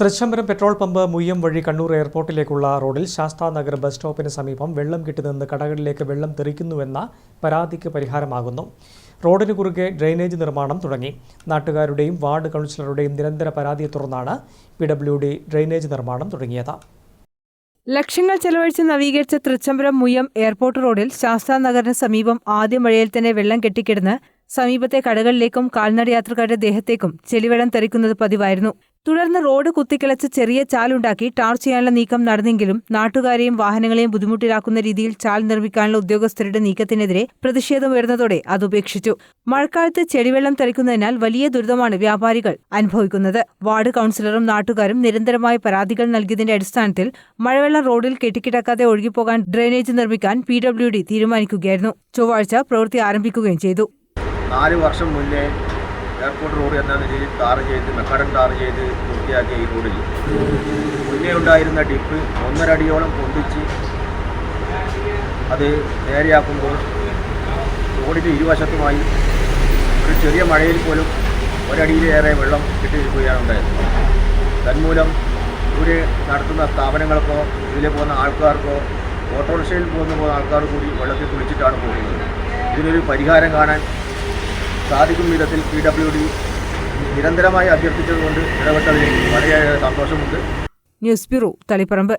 തൃശ്ശംബരം petrol pump Muyyam വഴി കണ്ണൂർ എയർപോർട്ടിലേക്കുള്ള റോഡിൽ Sasthanagar bus സ്റ്റോപ്പിന് സമീപം വെള്ളം കിട്ടുനിന്ന് കടകളിലേക്ക് വെള്ളം തെറിക്കുന്നുവെന്ന പരാതിക്ക് പരിഹാരമാകുന്നു. റോഡിന് കുറുകെ ഡ്രെയിനേജ് നിർമ്മാണം തുടങ്ങി. നാട്ടുകാരുടെയും വാർഡ് കൗൺസിലറുടെയും നിരന്തര പരാതിയെ തുടർന്നാണ് പി ഡബ്ല്യു ഡി ഡ്രെയിനേജ് നിർമ്മാണം തുടങ്ങിയത്. ലക്ഷങ്ങൾ ചെലവഴിച്ച് നവീകരിച്ച തൃച്ചംബരം മുയ്യം എയർപോർട്ട് റോഡിൽ ശാസ്താ നഗറിന് സമീപം ആദ്യ മഴയിൽ തന്നെ വെള്ളം കെട്ടിക്കിടന്ന് സമീപത്തെ കടകളിലേക്കും കാൽനട യാത്രക്കാരുടെ ദേഹത്തേക്കും ചെളിവെള്ളം തെറിക്കുന്നത് പതിവായിരുന്നു. തുടർന്ന് റോഡ് കുത്തിക്കിളച്ച് ചെറിയ ചാലുണ്ടാക്കി ടാർ ചെയ്യാനുള്ള നീക്കം നടന്നെങ്കിലും നാട്ടുകാരെയും വാഹനങ്ങളെയും ബുദ്ധിമുട്ടിലാക്കുന്ന രീതിയിൽ ചാൽ നിർമ്മിക്കാനുള്ള ഉദ്യോഗസ്ഥരുടെ നീക്കത്തിനെതിരെ പ്രതിഷേധം ഉയർന്നതോടെ അത് ഉപേക്ഷിച്ചു. മഴക്കാലത്ത് ചെടിവെള്ളം തെളിക്കുന്നതിനാൽ വലിയ ദുരിതമാണ് വ്യാപാരികൾ അനുഭവിക്കുന്നത്. വാർഡ് കൌൺസിലറും നാട്ടുകാരും നിരന്തരമായ പരാതികൾ നൽകിയതിന്റെ അടിസ്ഥാനത്തിൽ മഴവെള്ളം റോഡിൽ കെട്ടിക്കിടക്കാതെ ഒഴുകിപ്പോകാൻ ഡ്രെയിനേജ് നിർമ്മിക്കാൻ പി ഡബ്ല്യു ഡി തീരുമാനിക്കുകയായിരുന്നു. ചൊവ്വാഴ്ച പ്രവൃത്തി ആരംഭിക്കുകയും ചെയ്തു. നാല് വർഷം മുന്നേ എയർപോർട്ട് റോഡ് എന്ന നിലയിൽ ടാർ ചെയ്ത് മെക്കാഡൻ ടാർ ചെയ്ത് പൂർത്തിയാക്കിയ ഈ റോഡിൽ മുന്നേ ഉണ്ടായിരുന്ന ഡിപ്പ് ഒന്നര അടിയോളം പൊന്തിച്ച് അത് നേരെയാക്കുമ്പോൾ റോഡിന്റെ ഇരുവശത്തുമായി ഒരു ചെറിയ മഴയിൽ പോലും ഒരടിയിലേറെ വെള്ളം കിട്ടിയിരിക്കുകയാണ് ഉണ്ടായത്. തന്മൂലം ഇവർ നടത്തുന്ന സ്ഥാപനങ്ങൾക്കോ ഇതിലെ പോകുന്ന ആൾക്കാർക്കോ ഓട്ടോറിക്ഷയിൽ പോകുന്ന പോകുന്ന ആൾക്കാർ കൂടി വെള്ളത്തിൽ കുളിച്ചിട്ടാണ് പോകുന്നത്. ഇതിനൊരു പരിഹാരം കാണാൻ സാധിക്കും വിധത്തിൽ പി ഡബ്ല്യു ഡി നിരന്തരമായി അഭ്യർത്ഥിച്ചതുകൊണ്ട് ഇടപെട്ടതിൽ വളരെയേറെ സന്തോഷമുണ്ട്. News bureau Taliparamba.